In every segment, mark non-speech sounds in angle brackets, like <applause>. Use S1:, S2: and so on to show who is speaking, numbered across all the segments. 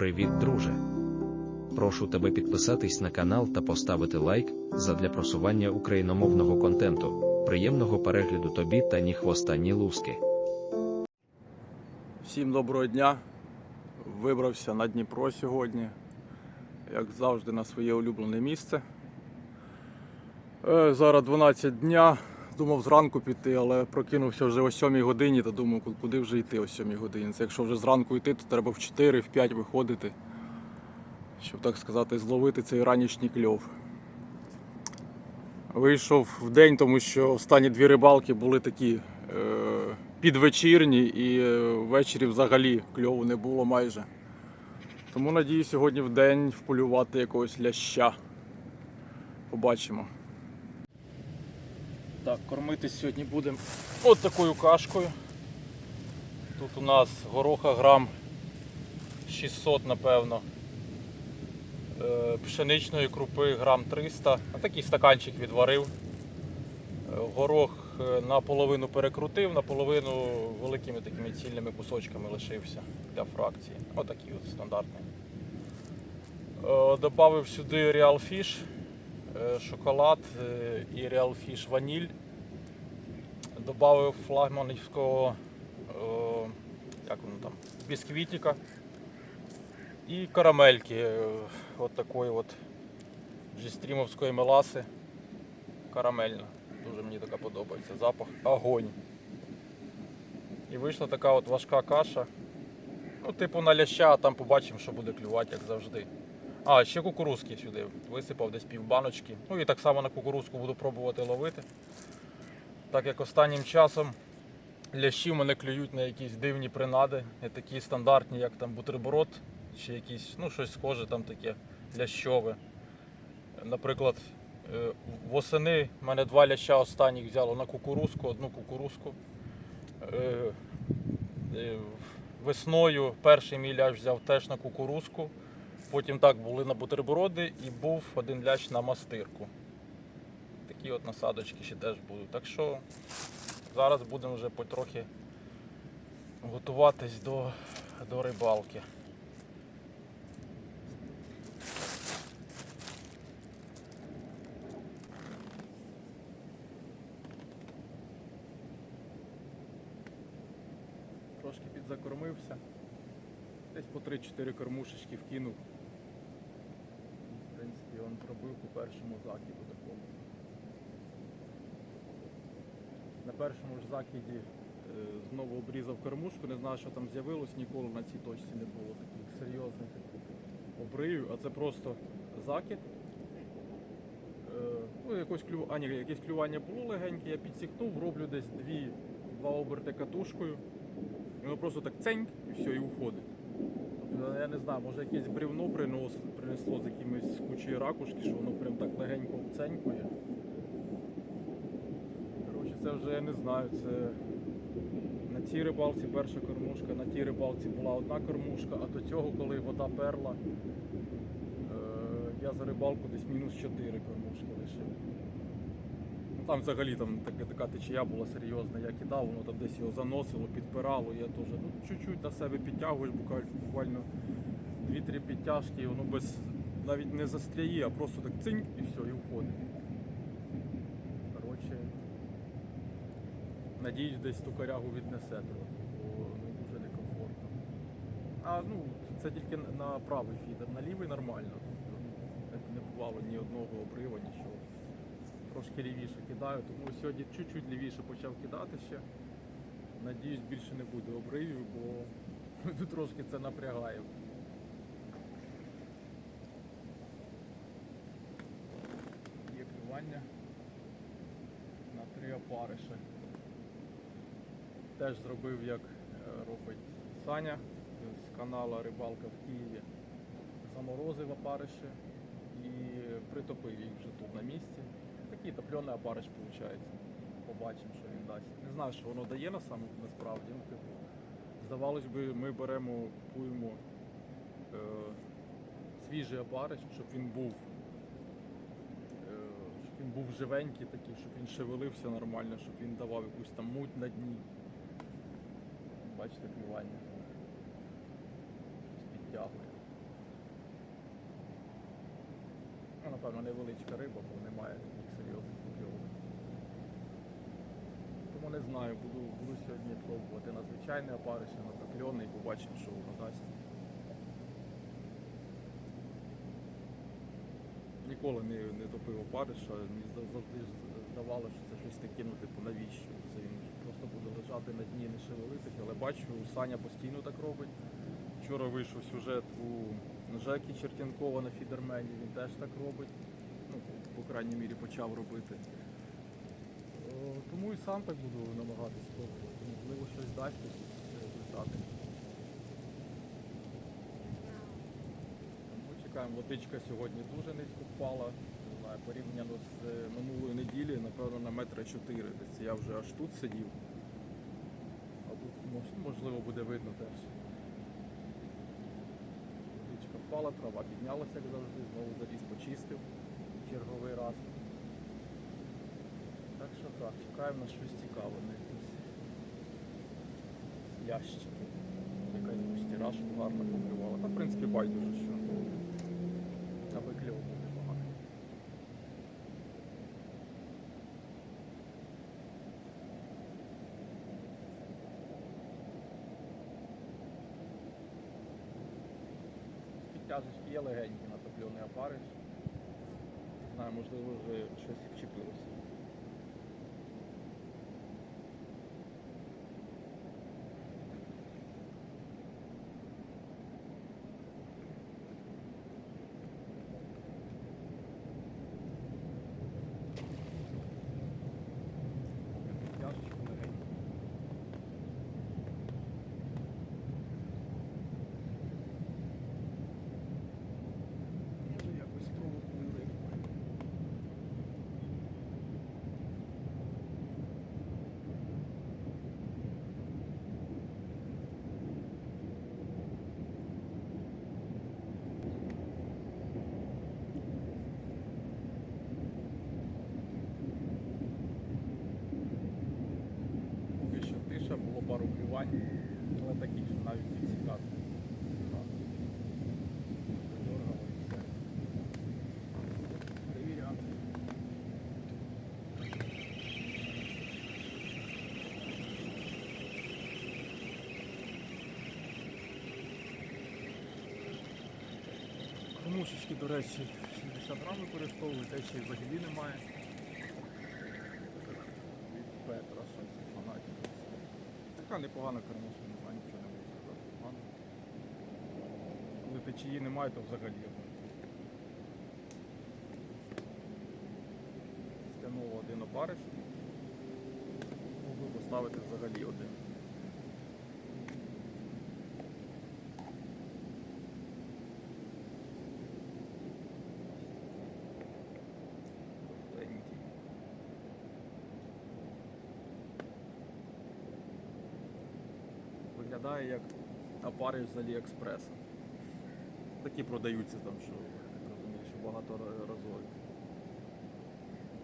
S1: Привіт, друже! Прошу тебе підписатись на канал та поставити лайк задля просування україномовного контенту. Приємного перегляду тобі та ні хвоста, ні луски.
S2: Всім доброго дня. Вибрався на Дніпро сьогодні, як завжди, на своє улюблене місце. Е, Зараз 12 дня. Думав зранку піти, але прокинувся вже о 7 годині та думав, куди вже йти о 7 годині. Це якщо вже зранку йти, то треба в 4, в 5 виходити, щоб так сказати, зловити цей ранішній кльов. Вийшов в день, тому що останні дві рибалки були такі е, підвечірні і е, ввечері взагалі кльову не було майже. Тому надію сьогодні в день вполювати якогось ляща. Побачимо. Так, кормитись сьогодні будемо от такою кашкою. Тут у нас гороха грам 600, напевно. Е, Пшеничної крупи грам 300. А такий стаканчик відварив. Е, Горох е, наполовину перекрутив, наполовину великими такими цільними кусочками лишився для фракції. Отакий от стандартний. Добавив сюди Real Fish, шоколад е, і Real Fish ваніль. Добавив флагманівського е, як воно там, бісквітика і карамельки е, от такої от джестрімовської меласи. Карамельна. Дуже мені така подобається. Запах огонь. І вийшла така от важка каша. Ну, типу на ляща, а там побачимо, що буде клювати, як завжди. А, ще кукурузки сюди висипав десь пів баночки. Ну і так само на кукурузку буду пробувати ловити. Так як останнім часом лящі мене клюють на якісь дивні принади, не такі стандартні, як там бутерброд, чи якісь, ну щось схоже там таке лящове. Наприклад, е, восени в мене два ляща останніх взяло на кукурузку, одну кукурузку. Е, е, Весною перший мій лящ взяв теж на кукурузку. Потім так були на бутерброди і був один лящ на мастирку. Такі от насадочки ще теж будуть. Так що зараз будемо вже потрохи готуватись до, до рибалки. Трошки підзакормився. Десь по 3-4 кормушечки вкинув. В принципі, он пробив по першому закиду такому. На першому ж закиді е, знову обрізав кормушку, не знаю, що там з'явилось, ніколи на цій точці не було таких серйозних обривів, а це просто закид. Е, Ну, якось клю... а, ні, якесь клювання було легеньке, я підсікнув, роблю десь дві, два оберти катушкою. Воно просто так цень і все, і уходить. Тобто, я не знаю, може якесь бревно принос, принесло з якимось кучою ракушки, що воно прям так легенько обценькує. Коротше, це вже я не знаю, це на цій рибалці перша кормушка, на тій рибалці була одна кормушка, а до цього, коли вода перла, е, я за рибалку десь мінус 4 кормушки лишив. Ну, там взагалі там така, така течія була серйозна, я кидав, воно там десь його заносило, підпирало, я теж ну, чуть-чуть на себе підтягуєш, буквально, буквально 2-3 підтяжки, і воно без навіть не застряє, а просто так цинь і все, і входить. Коротше, надіюсь, десь ту корягу віднесе трохи, бо ну, дуже некомфортно. А ну, це тільки на правий фідер, на лівий нормально. Тобто не бувало ні одного обрива, нічого трошки лівіше кидаю, тому сьогодні чуть-чуть лівіше почав кидати ще. Надіюсь, більше не буде обривів, бо <laughs> трошки це напрягає. Є клювання на три опариші. Теж зробив, як е, робить Саня з каналу Рибалка в Києві. Заморозив опариші і притопив їх вже тут на місці такий топльоний опариш виходить. Побачимо, що він дасть. Не знаю, що воно дає на насправді. Ну, типу, Здавалось би, ми беремо, купуємо е, свіжий опариш, щоб він був е, щоб він був живенький такий, щоб він шевелився нормально, щоб він давав якусь там муть на дні. Бачите, клювання. Підтягує. Ну, Напевно, невеличка риба, бо немає. Не знаю, буду, буду сьогодні пробувати на звичайний опариш, на прокльоний, побачимо, що воно дасть. Ніколи не, не топив опариша, мені завжди здавалося, що це щось таке, ну типу навіщо? Це він просто буде лежати на дні, не шевелитись, але бачу, Саня постійно так робить. Вчора вийшов сюжет у Жекі Чертянкова на фідермені, він теж так робить. Ну, по крайній мірі почав робити. Сам так буду намагатись пробувати. Можливо, щось дасть результати. Чекаємо, водичка сьогодні дуже низько впала. Не знаю, порівняно з е, минулою неділею, напевно, на метра чотири. Десь я вже аж тут сидів. А можливо буде видно теж. Водичка впала, трава піднялася, як завжди, знову заліз почистив черговий раз. Так що так, чекаємо на щось цікаве, на якийсь ящик. Якась стіражку гарно покривала. Та в принципі байдуже, що аби кльов був непоганий. Підтяжечки є легенькі на топлений опариш. Не знаю, можливо, вже щось вчепилося. Підтяжечку легеньку. Може якось спробую рибу. Поки що тиша, було пару клювань, але такі, що навіть не цікаві. Дорого і все. Перевіряти. Кормушечки, до речі, 60 грам використовують, те ще й взагалі немає. Від Петра, це фанатів. Така непогана кормушка, не знаю, нічого не можу сказати. Коли течії немає, то взагалі. Стягнуло один опариш. Могли поставити взагалі один. Виглядає як опариш з Аліекспреса. Такі продаються там, що розумієш, багато разові.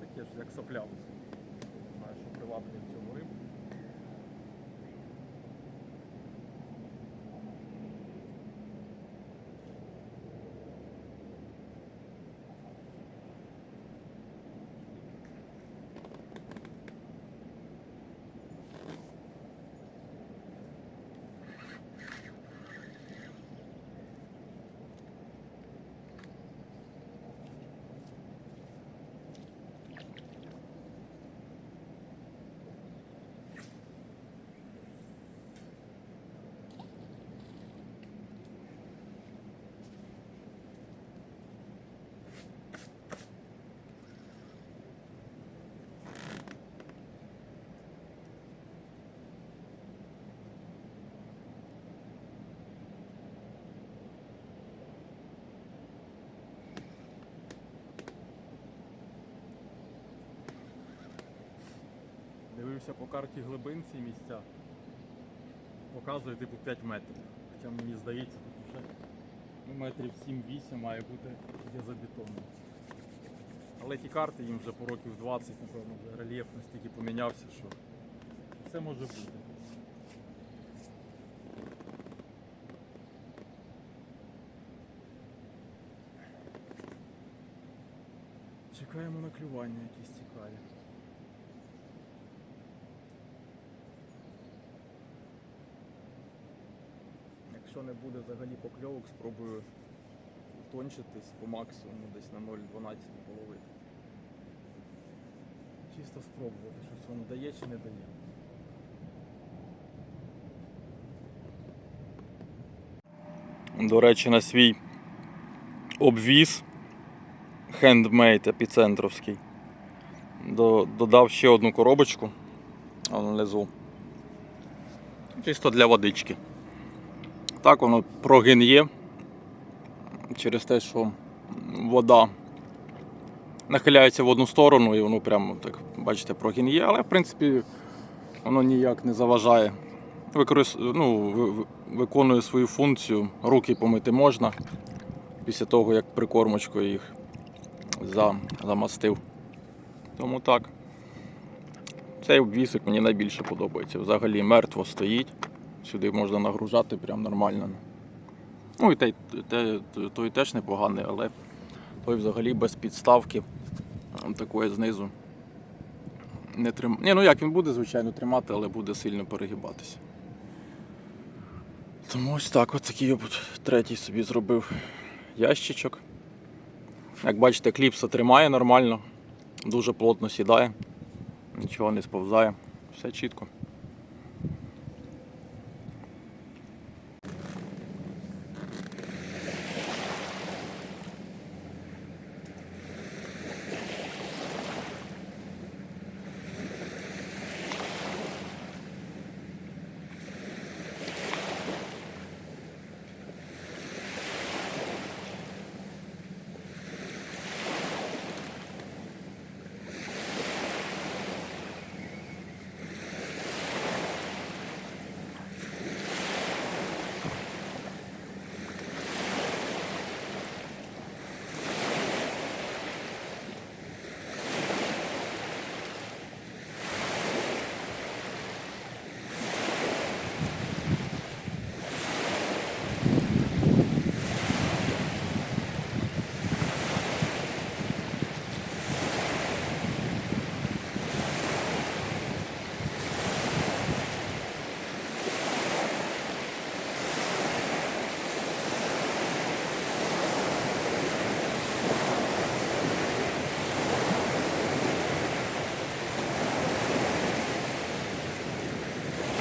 S2: Таке ж як соплявці. Не знаю, що приваблює в цьому рибу. Дивився по карті глибин ці місця. Показує типу 5 метрів. Хоча мені здається, тут вже ну, метрів 7-8 має бути газобетонно. Але ті карти їм вже по років 20, напевно, вже рельєф настільки помінявся, що все може бути. Чекаємо на клювання якісь Якщо не буде взагалі покльовок, спробую утончитись по максимуму десь на 0,12 половити. Чисто спробувати, щось воно дає чи не дає. До речі, на свій обвіз хендмейд епіцентровський. До- Додав ще одну коробочку внизу. Чисто для водички. Так воно прогин'є через те, що вода нахиляється в одну сторону і воно прямо так, бачите, прогин'є, але в принципі воно ніяк не заважає. Використ... Ну, ви- ви- виконує свою функцію, руки помити можна після того, як прикормочкою їх замастив. Тому так. Цей обвісик мені найбільше подобається. Взагалі мертво стоїть. Сюди можна нагружати прям нормально. Ну і той, той, той теж непоганий, але той взагалі без підставки такої знизу. Не трим... Ні, ну як він буде, звичайно, тримати, але буде сильно перегибатися. Тому ось так, от третій собі зробив ящичок. Як бачите, кліпса тримає нормально, дуже плотно сідає, нічого не сповзає, все чітко.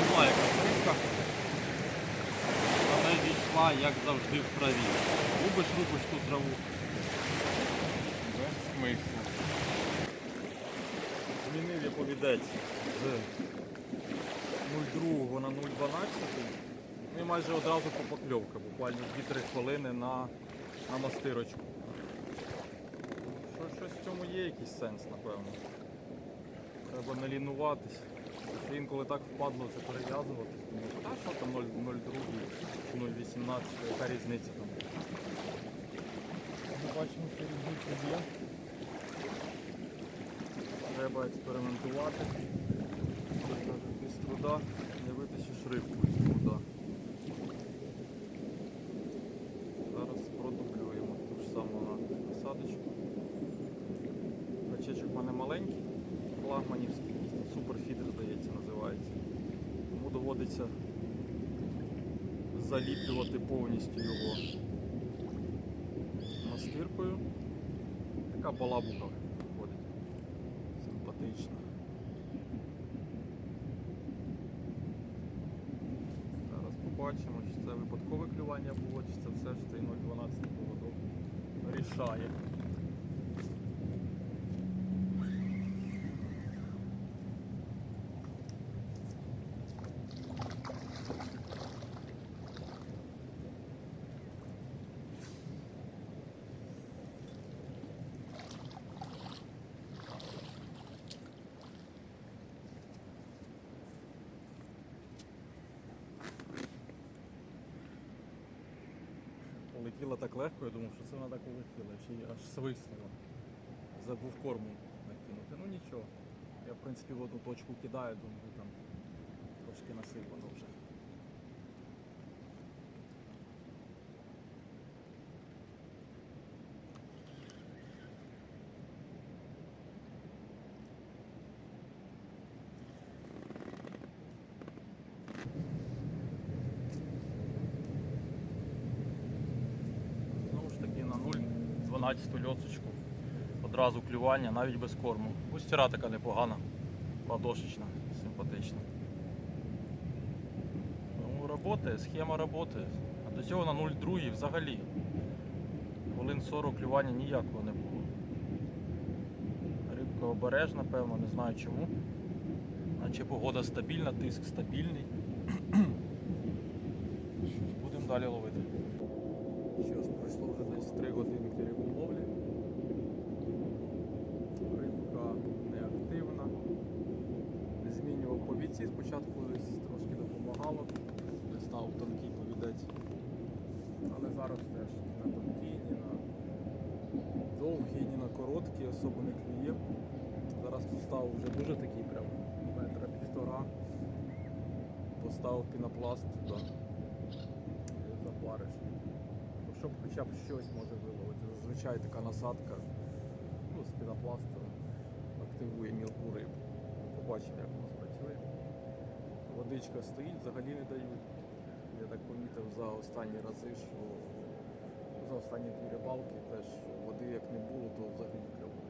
S2: Була якась рибка. Але як завжди, в траві. Рубиш, рубиш ту траву. Без смислу. Змінив я повідець з 0,2 на 0,12. Ну і майже одразу по покльовка, буквально 2-3 хвилини на, на мастирочку. Щось в цьому є якийсь сенс, напевно. Треба не лінуватись. Інколи так впадло це перев'язувати. Думаю, Та що там 0,2, 0,18, яка різниця там. Ми бачимо, що різниця є. Треба експериментувати. Без труда не витащиш рибку з труда. Зараз продублюємо ту ж саму насадочку. Качечок в мене маленький, флагманівський, якийсь там суперфідер, здається, називається. Тому доводиться заліплювати повністю його настиркою. Така балабука виходить. Симпатична. Зараз побачимо, чи це випадкове клювання було, чи це все ж цей 0,12 поводок рішає. Полетіла так легко, я думав, що це вона так улетіла, чи аж свиснула. Забув корму накинути. Ну нічого. Я в принципі в одну точку кидаю, думаю, там трошки насипано вже. 12 льосочку. Одразу клювання, навіть без корму. Густіра така непогана, ладошечна, симпатична. Ну, роботає, схема роботи. А до цього на 0,2 взагалі. Хвилин 40 клювання ніякого не було. Рибка обережна, певно, не знаю чому. Наче погода стабільна, тиск стабільний. <clears throat> Будемо далі ловити. Що ж, пройшло вже десь 3 годинки риболовлі. Рибка неактивна. Не змінював повідці, спочатку трошки допомагало. не Став тонкий повідець. Але зараз теж ні на тонкий, ні на довгий, ні на короткий, особо не клює. Зараз поставив вже дуже такий прям метра півтора. Поставив пінопласт туди. Запариш. Ну, щоб хоча б щось може виловити. Зазвичай така насадка ну, з пінопласту активує мілку рибу. Побачимо, як воно. Водичка стоїть, взагалі не дають. Я так помітив за останні рази, що за останні дві рибалки теж води як не було, то взагалі кльово.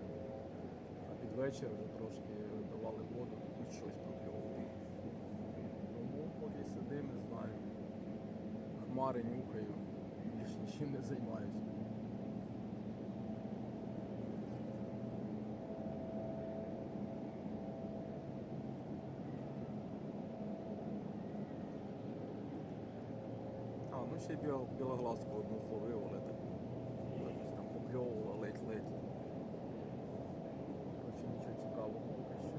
S2: А під вечір вже трошки давали воду, хоч щось прокльовували. Тому поки сидим, не знаю. Хмари нюхаю, більш нічим не займаюся. А, ну ще біл, білоглазку одну зловив, але так якось там покльовувала ледь-ледь. Коротше, нічого цікавого поки що.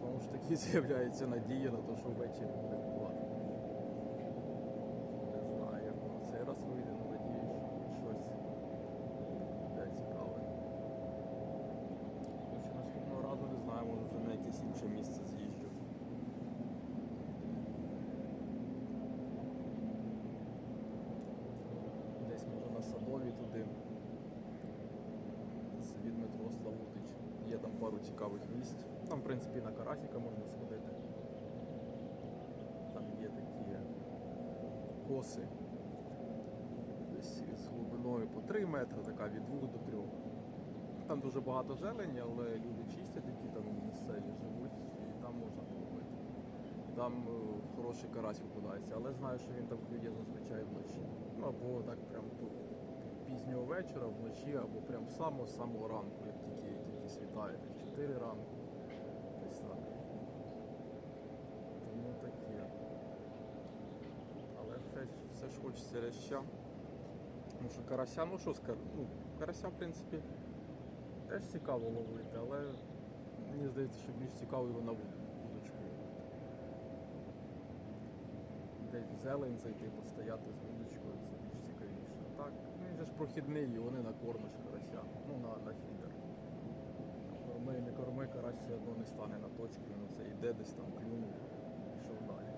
S2: Тому ж таки <laughs> з'являється надія на те, що ввечері буде клювати. Не знаю, як воно цей раз вийде, але надіюсь, що щось буде цікаве. Коротше, наступного разу не знаю, може вже на якесь інше місце з'їжджу. Десь може на садові туди. З- Від метро Славутич. Є там пару цікавих місць. Там, в принципі, на Карасіка можна сходити. Там є такі коси. Десь з глибиною по 3 метри, така від 2 до 3. Там дуже багато зелені, але люди чистять, які там місцеві живуть, і там можна половити. Там е, хороший карась випадається, але знаю, що він там клює зазвичай вночі. Ну або так прям пізнього вечора, вночі, або прям з самого самого ранку, як тільки, тільки світає, десь 4 ранку. Десь так. Тому таке. Але все, хочеться ляща. Тому що карася, ну що скажу, ну, карася в принципі теж цікаво ловити, але мені здається, що більш цікаво його на вудочку. Десь в зелень зайти, постояти з вудочкою, це більш цікавіше. Так, ну він же ж прохідний, вони накормиш карася, ну на, на фідер. Корми, не корми, карась все одно не стане на точку, він це йде десь там клюнув, пішов далі.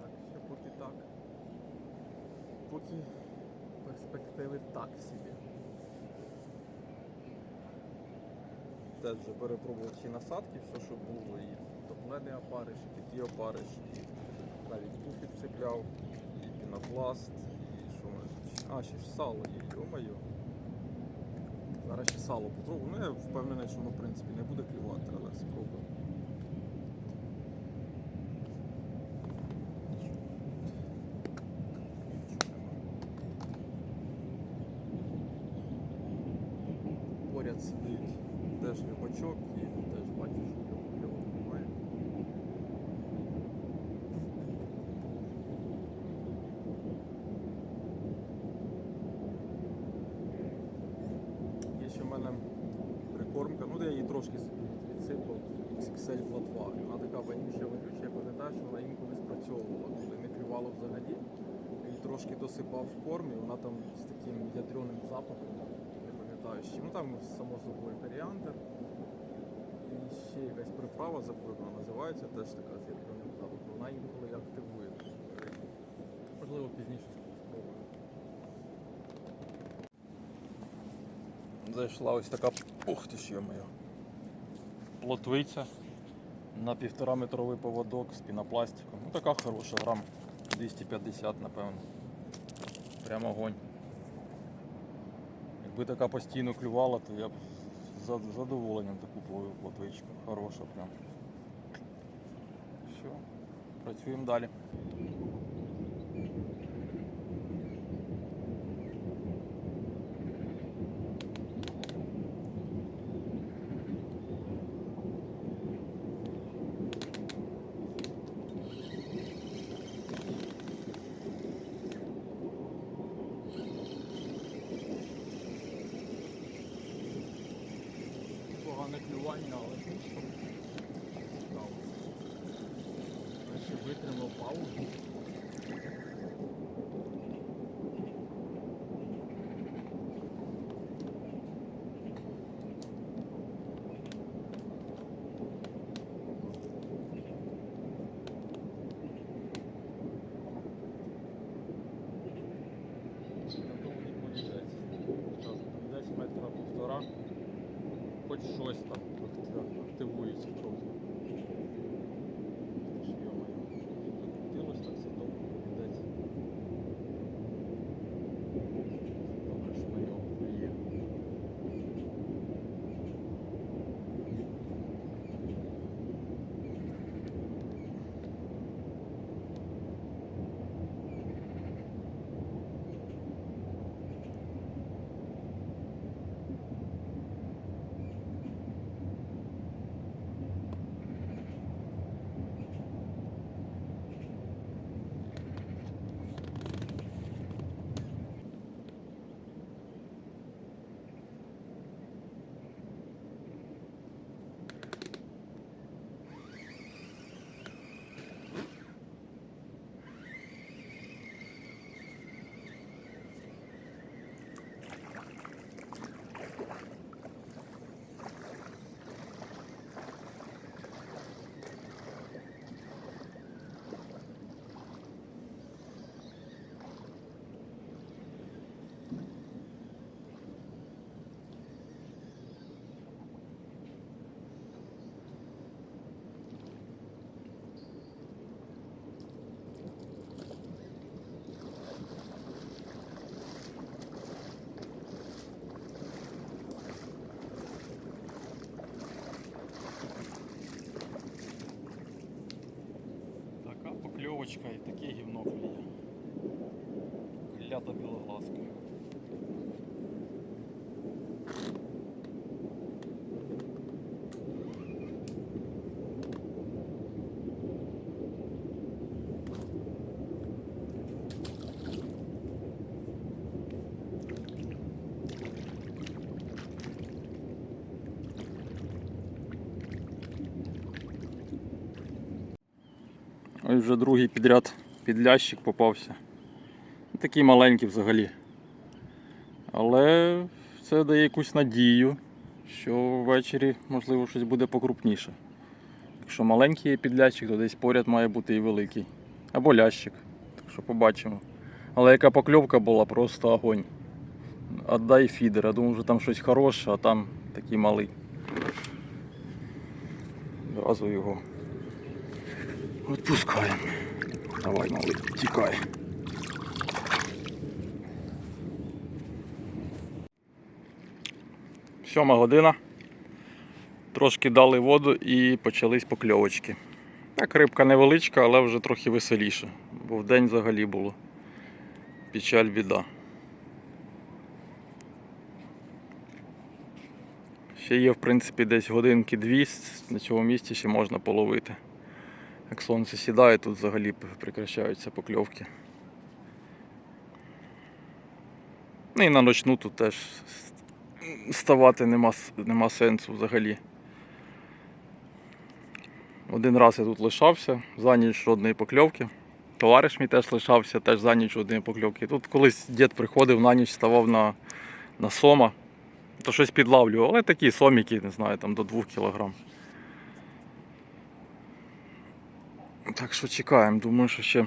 S2: Так що поки так. Поки перспективи так собі. Теж вже перепробував всі насадки, все, що було, і топлений опариш, і такий опариш, і навіть буфік цепляв, і пінопласт, і що ми. А, ще ж сало є, йо-моє. Зараз ще сало попробую. Ну я впевнений, що воно в принципі не буде клювати, але спробую. Поряд сидить теж рибачок і теж бачу, що його немає. Є ще в мене прикормка, ну де я її трошки відсипав, XXL платва. І Вона така вонюча вонюча, я пам'ятаю, що вона інколи спрацьовувала, коли не клювало взагалі. Її трошки досипав в корм, і вона там з таким ядреним запахом, не пам'ятаю з чим. Ну там само собою коріандр. І ще якась приправа забула, називається, теж така з ядреним запахом. Вона інколи активує. Можливо, пізніше спробую. Зайшла ось така, ух ти ж моя. Плотвиця на півтора метровий поводок з пінопластиком. Ну така хороша, грам 250, напевно. Прям огонь. Якби така постійно клювала, то я б з зад- задоволенням таку плою. Хороша прям. Все, працюємо далі. Погане клювання, але що цікаво. Ще витримав паузу. покльовочка Ось вже другий підряд підлящик попався. Такий маленький взагалі. Але це дає якусь надію, що ввечері можливо щось буде покрупніше. Якщо маленький є підлящик, то десь поряд має бути і великий. Або лящик. Так що побачимо. Але яка покльовка була, просто огонь. Отдай фідер. Я думав, що там щось хороше, а там такий малий. Одразу його Відпускаємо. Давай, малий, тікай. Сьома година. Трошки дали воду і почались покльовочки. Так, рибка невеличка, але вже трохи веселіше, бо в день взагалі було. Печаль біда. Ще є, в принципі, десь годинки-дві на цьому місці ще можна половити. Як сонце сідає, тут взагалі прекращаються покльовки. Ну і на ночну тут теж ставати нема, нема сенсу взагалі. Один раз я тут лишався, за ніч жодної покльовки. Товариш мій теж лишався, теж за ніч жодної покльовки. Тут колись дід приходив на ніч, ставав на, на сома, то щось підлавлював, але такі соміки, не знаю, там до 2 кілограм. Так що чекаємо, думаю, що ще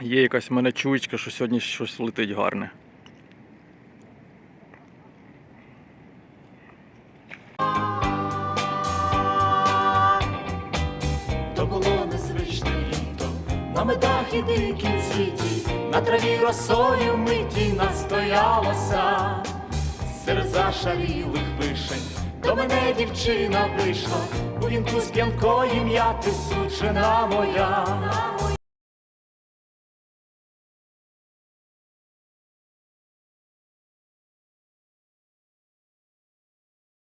S2: є якась в мене чуєчка, що сьогодні щось летить гарне.
S3: То було незвичне літо, на медах і дикім світі, на траві росою миті настоялося серед зашарілих вишень до мене дівчина вийшла, у вінку з п'янкою м'яти сучена моя.